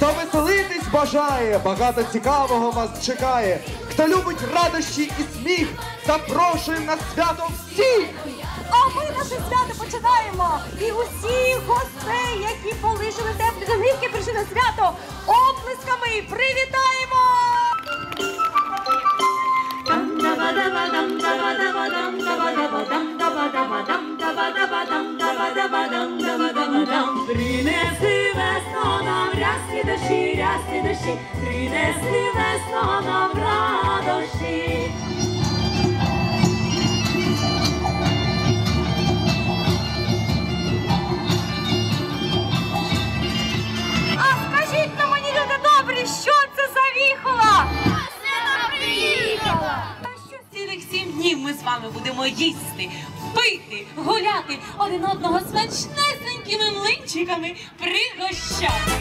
хто веселитись бажає, багато цікавого вас чекає. Хто любить радощі і сміх, запрошуємо на свято всіх! А ми наше свято починаємо! І усіх гостей, які полишили теплі домівки, прийшли на свято, оплесками привітаємо! Принеси весно нам рясні дощі, рясні дощі, принеси весно нам радощі. А скажіть на мені, люди добрі, що це за віхола? Та що цілих сім днів ми з вами будемо їсти, пити, гуляти, один одного смачнесенькими млинчиками пригощати.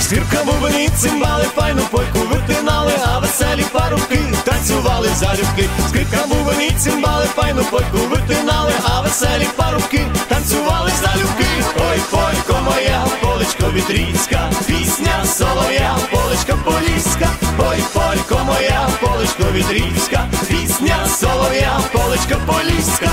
Скрипка бубені, цимбали, файну польку витинали, а веселі парубки танцювали залюбки. Скрипка бубені, цимбали, файну польку витинали, а веселі парубки танцювали залюбки. Ой, полько моя, полечко вітрійська, пісня солов'я, полечка поліська. Полечко вітрійська, пісня солов'я, полечка поліська.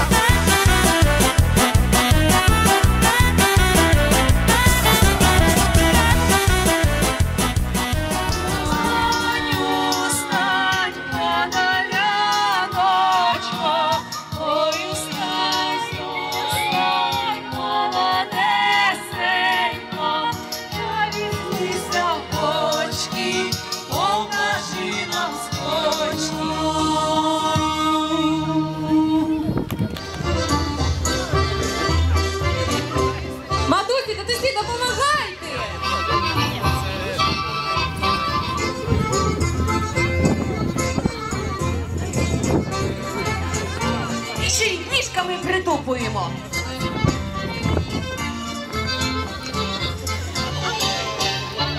Ніжками притупуємо.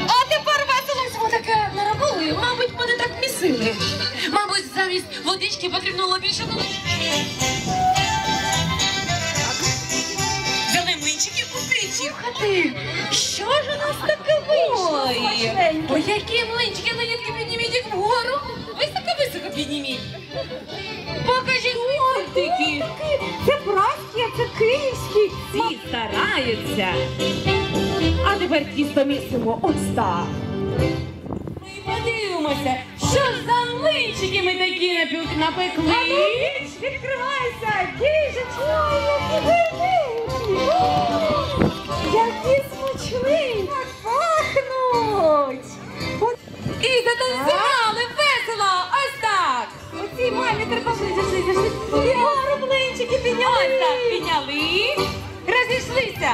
А тепер весело таке наробили. Мабуть, мене так місили. Мабуть, замість водички потрібно було більше молочки. Взяли млинчиків купити. Ти, що ж у нас таке вийшло? Ой, які млинчики, дітки, підніміть їх вгору. Високо-високо підніміть. Покажіть мультики. Це праські, а це київські. Всі стараються. А тепер тісто місимо ось так. Ми подивимося, що за млинчики ми такі напік- напекли. Відкривайся! Діжечко, які! О, Які смачні! Гару піднялися, підняли. Підняли, розійшлися.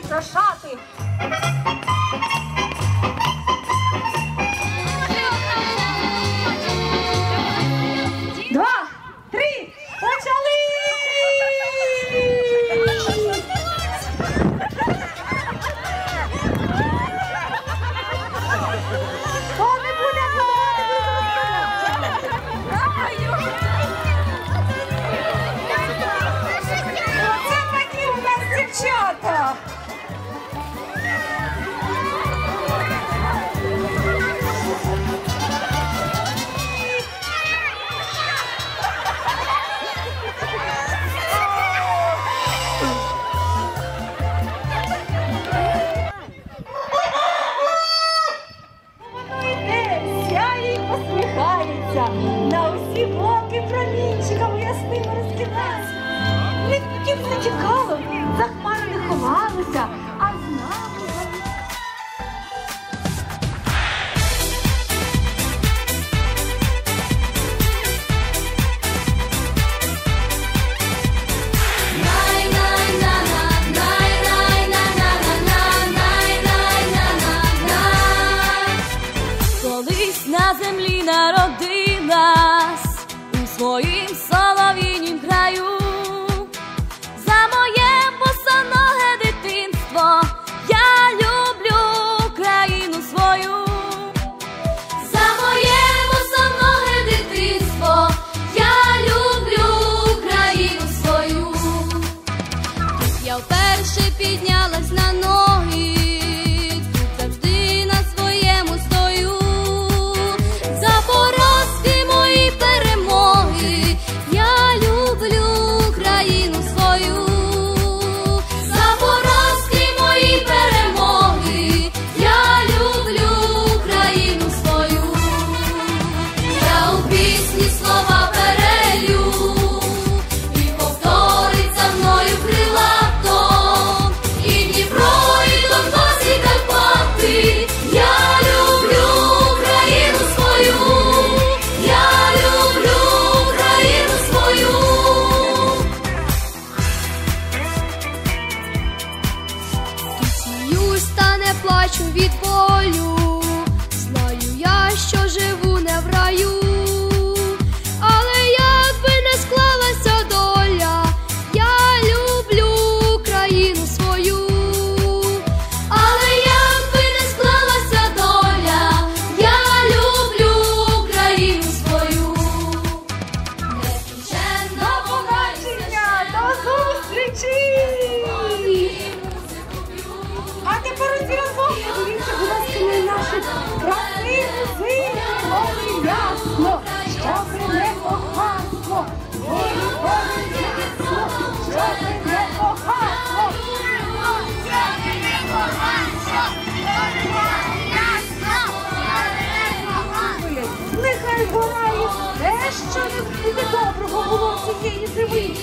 прикрашати. посміхається, на усі боки промінчиком ясним розкидається. Ми втім зачекало, за хмари не ховалися. плачу від болю. ясно, що ти не погасло, ніколи ясно, що ти не. Що ти не погасло, Нехай горає те, що не доброго було в цієї зими.